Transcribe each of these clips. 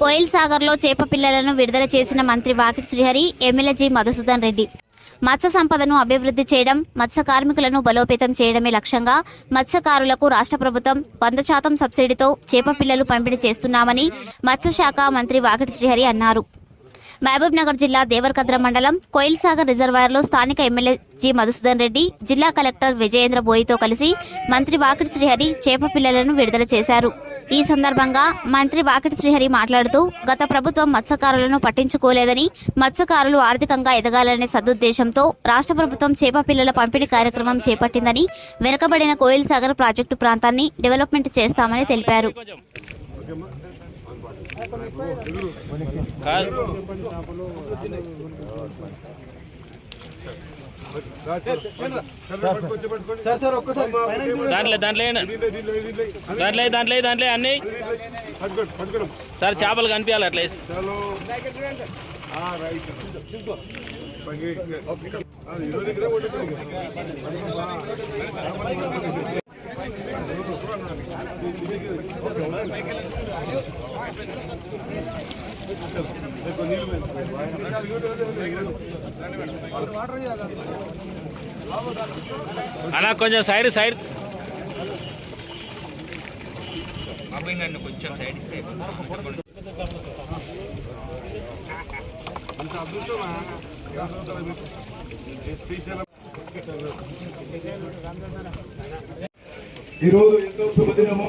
కోయిల్ సాగర్లో చేప పిల్లలను విడుదల చేసిన మంత్రి వాకిట్ శ్రీహరి ఎమ్మెల్యేజీ మధుసూదన్ రెడ్డి. మత్స్య సంపదను అభివృద్ధి చేయడం మత్స్య కార్మికులను బలోపేతం చేయడమే లక్ష్యంగా మత్స్యకారులకు రాష్ట్ర ప్రభుత్వం వంద శాతం సబ్సిడీతో చేప పిల్లలు పంపిణీ చేస్తున్నామని మత్స్యశాఖ మంత్రి వాకిటి శ్రీహరి అన్నారు. మహబూబ్నగర్ జిల్లా దేవరకద్ర మండలం కోయిల్ సాగర్ రిజర్వాయర్లో స్థానిక ఎమ్మెల్యే జి మధుసూదన్ రెడ్డి జిల్లా కలెక్టర్ విజయేంద్ర బోయితో కలిసి మంత్రి వాకిటి శ్రీహరి చేప పిల్లలను విడుదల చేశారు. ఈ సందర్భంగా మంత్రి వాకిటి శ్రీహరి మాట్లాడుతూ గత ప్రభుత్వం మత్స్యకారులను పట్టించుకోలేదని మత్స్యకారులు ఆర్థికంగా ఎదగాలనే సదుద్దేశంతో రాష్ట్ర ప్రభుత్వం చేప పిల్లల పంపిణీ కార్యక్రమం చేపట్టిందని వెనుకబడిన కోయిల్ సాగర్ ప్రాజెక్టు ప్రాంతాన్ని డెవలప్మెంట్ చేస్తామని తెలిపారు. దాంట్లో దాంట్లో దాంట్లో దాంట్లో దాంట్లో అన్ని? సార్ చేపలు కనిపించాలి అట్లా వేసి. అలా కొంచెం సైడ్ సైడ్ కొంచెం సైడ్. ఈరోజు ఎంతో శుభదినము.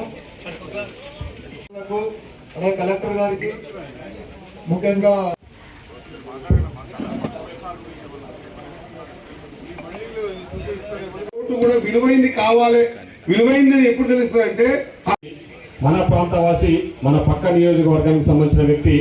కలెక్టర్ గారికి? ముఖ్యంగా ఓటు కూడా విలువైంది కావాలి. విలువైంది ఎప్పుడు తెలుస్తుంది అంటే మన ప్రాంతవాసి మన పక్క నియోజకవర్గానికి సంబంధించిన వ్యక్తి